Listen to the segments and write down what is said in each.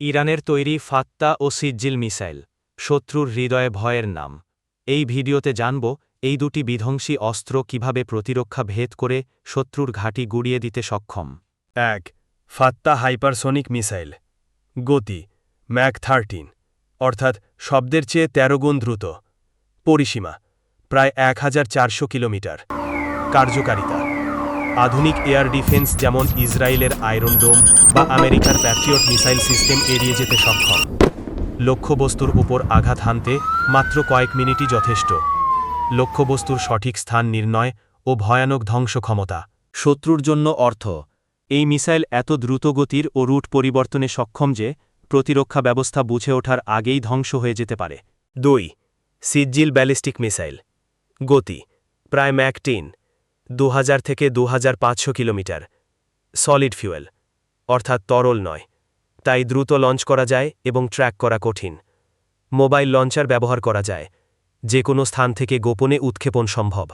ইরানের তৈরি ফাত্তা ও Sejjil missile, শত্রুর হৃদয়ে ভয়ের নাম। এই ভিডিওতে জানব, এই দুটি বিধ্বংসী অস্ত্র কীভাবে প্রতিরক্ষা ভেদ করে শত্রুর ঘাঁটি গুড়িয়ে দিতে সক্ষম। এক, ফাত্তা হাইপারসোনিক মিসাইল। গতি, ম্যাক থার্টিন, অর্থাৎ শব্দের চেয়ে তেরো গুণ দ্রুত। পরিসীমা, প্রায় এক হাজার চারশো কিলোমিটার। কার্যকারিতা আধুনিক এয়ার ডিফেন্স যেমন ইসরায়েলের আয়রন ডোম বা আমেরিকার প্যাট্রিয়ট মিসাইল সিস্টেম এড়িয়ে যেতে সক্ষম। লক্ষ্যবস্তুর উপর আঘাত হানতে মাত্র কয়েক মিনিটই যথেষ্ট। লক্ষ্যবস্তুর সঠিক স্থান নির্ণয় ও ভয়ানক ধ্বংস ক্ষমতা। শত্রুর জন্য অর্থ। এই মিসাইল এত দ্রুতগতির ও রুট পরিবর্তনে সক্ষম যে প্রতিরক্ষা ব্যবস্থা বুঝে ওঠার আগেই ধ্বংস হয়ে যেতে পারে। দুই সিজ্জিল ব্যালিস্টিক মিসাইল। গতি, প্রায় ম্যাক টিন। দু হাজার থেকে দু হাজার পাঁচশো কিলোমিটার। সলিড ফিউয়েল, অর্থাৎ তরল নয়। তাই দ্রুত লঞ্চ করা যায় এবং ট্র্যাক করা কঠিন। মোবাইল লঞ্চার ব্যবহার করা যায়। যে কোনো স্থান থেকে গোপনে উৎক্ষেপণ সম্ভব।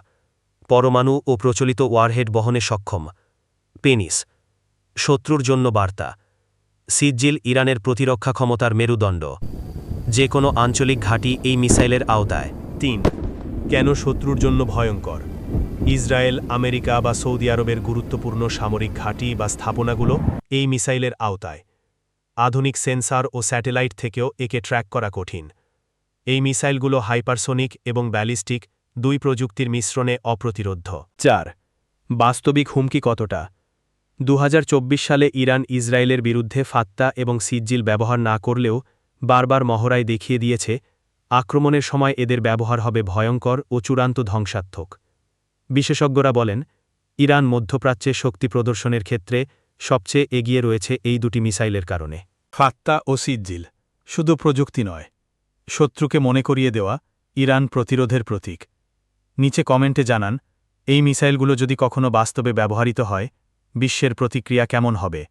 পরমাণু ও প্রচলিত ওয়ারহেড বহনে সক্ষম। পেনিস, শত্রুর জন্য বার্তা। সিজ্জিল ইরানের প্রতিরক্ষা ক্ষমতার মেরুদণ্ড। যে কোনো আঞ্চলিক ঘাঁটি এই মিসাইলের আওতায়। তিন, কেন শত্রুর জন্য ভয়ঙ্কর? ইসরায়েল, আমেরিকা বা সৌদি আরবের গুরুত্বপূর্ণ সামরিক ঘাঁটি বা স্থাপনাগুলো এই মিসাইলের আওতায়। আধুনিক সেন্সার ও স্যাটেলাইট থেকেও একে ট্র্যাক করা কঠিন। এই মিসাইলগুলো হাইপারসোনিক এবং ব্যালিস্টিক দুই প্রযুক্তির মিশ্রণে অপ্রতিরোধ্য। চার, বাস্তবিক হুমকি কতটা? দু হাজার চব্বিশ সালে ইরান ইসরায়েলের বিরুদ্ধে ফাত্তা এবং সিজ্জিল ব্যবহার না করলেও বারবার মহড়ায় দেখিয়ে দিয়েছে, আক্রমণের সময় এদের ব্যবহার হবে ভয়ঙ্কর ও চূড়ান্ত ধ্বংসাত্মক। বিশেষজ্ঞরা বলেন, ইরান মধ্যপ্রাচ্যে শক্তি প্রদর্শনের ক্ষেত্রে সবচেয়ে এগিয়ে রয়েছে এই দুটি মিসাইলের কারণে। ফাত্তা ও সিজ্জিল শুধু প্রযুক্তি নয়, শত্রুকে মনে করিয়ে দেওয়া ইরান প্রতিরোধের প্রতীক। নিচে কমেন্টে জানান, এই মিসাইলগুলো যদি কখনো বাস্তবে ব্যবহৃত হয়, বিশ্বের প্রতিক্রিয়া কেমন হবে?